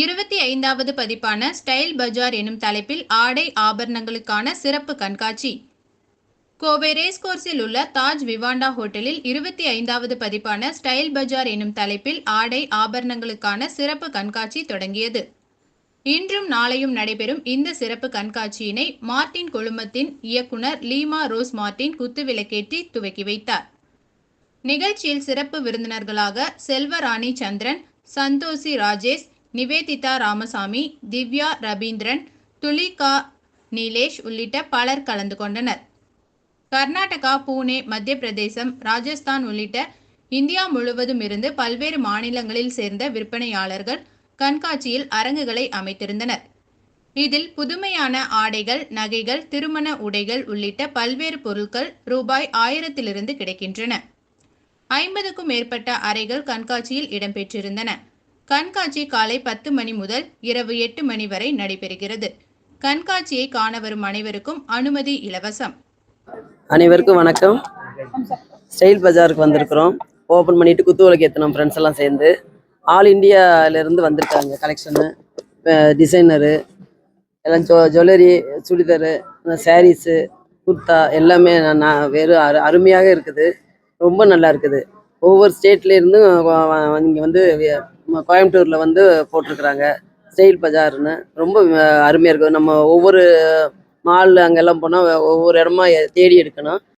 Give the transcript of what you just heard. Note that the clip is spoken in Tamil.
இருபத்தி ஐந்தாவது பதிப்பான ஸ்டைல் பஜார் எனும் தலைப்பில் ஆடை ஆபரணங்களுக்கான சிறப்பு கண்காட்சி. கோவை ரேஸ்கோர்ஸில் உள்ள தாஜ் விவாண்டா ஹோட்டலில் இருபத்தி ஐந்தாவது பதிப்பான ஸ்டைல் பஜார் எனும் தலைப்பில் ஆடை ஆபரணங்களுக்கான சிறப்பு கண்காட்சி தொடங்கியது. இன்றும் நாளையும் நடைபெறும் இந்த சிறப்பு கண்காட்சியினை மார்ட்டின் குழுமத்தின் இயக்குனர் லீமா ரோஸ் மார்ட்டின் குத்துவிளக்கேற்றி துவக்கி வைத்தார். நிகழ்ச்சியில் சிறப்பு விருந்தினர்களாக செல்வராணி சந்திரன் சந்தோஷி ராஜேஷ் நிவேதிதா ராமசாமி திவ்யா ரபீந்திரன் துலிகா நீலேஷ் உள்ளிட்ட பலர் கலந்து கொண்டனர். கர்நாடகா பூனே மத்திய பிரதேசம் ராஜஸ்தான் உள்ளிட்ட இந்தியா முழுவதும் இருந்து பல்வேறு மாநிலங்களில் சேர்ந்த விற்பனையாளர்கள் கண்காட்சியில் அரங்குகளை அமைத்திருந்தனர். இதில் புதுமையான ஆடைகள் நகைகள் திருமண உடைகள் உள்ளிட்ட பல்வேறு பொருட்கள் ரூபாய் ஆயிரத்திலிருந்து கிடைக்கின்றன. ஐம்பதுக்கும் மேற்பட்ட அறைகள் கண்காட்சியில் இடம்பெற்றிருந்தன. கண்காட்சி காலை பத்து மணி முதல் இரவு எட்டு மணி வரை நடைபெறுகிறது. கண்காட்சியை காண வரும் அனைவருக்கும் அனுமதி இலவசம். அனைவருக்கும் வணக்கம். ஸ்டைல் பஜாருக்கு வந்திருக்கிறோம். ஓப்பன் பண்ணிட்டு குத்து விளக்கு ஏற்றினோம் ஃப்ரெண்ட்ஸ் எல்லாம் சேர்ந்து. ஆல் இந்தியாவிலேருந்து வந்திருக்காங்க கலெக்ஷனு டிசைனரு எல்லாம் ஜொ ஜுவல்லரி சுடிதாரு சாரீஸு குர்தா எல்லாமே நான் வெறும் அரு அருமையாக இருக்குது. ரொம்ப நல்லா இருக்குது. ஒவ்வொரு ஸ்டேட்லேருந்தும் இங்கே வந்து கோயம்புத்தூரில் வந்து போட்டிருக்குறாங்க. ஸ்டைல் பஜார்னு ரொம்ப அருமையாக இருக்கும். நம்ம ஒவ்வொரு மால் அங்கெல்லாம் போனால் ஒவ்வொரு இடமா தேடி எடுக்கணும்.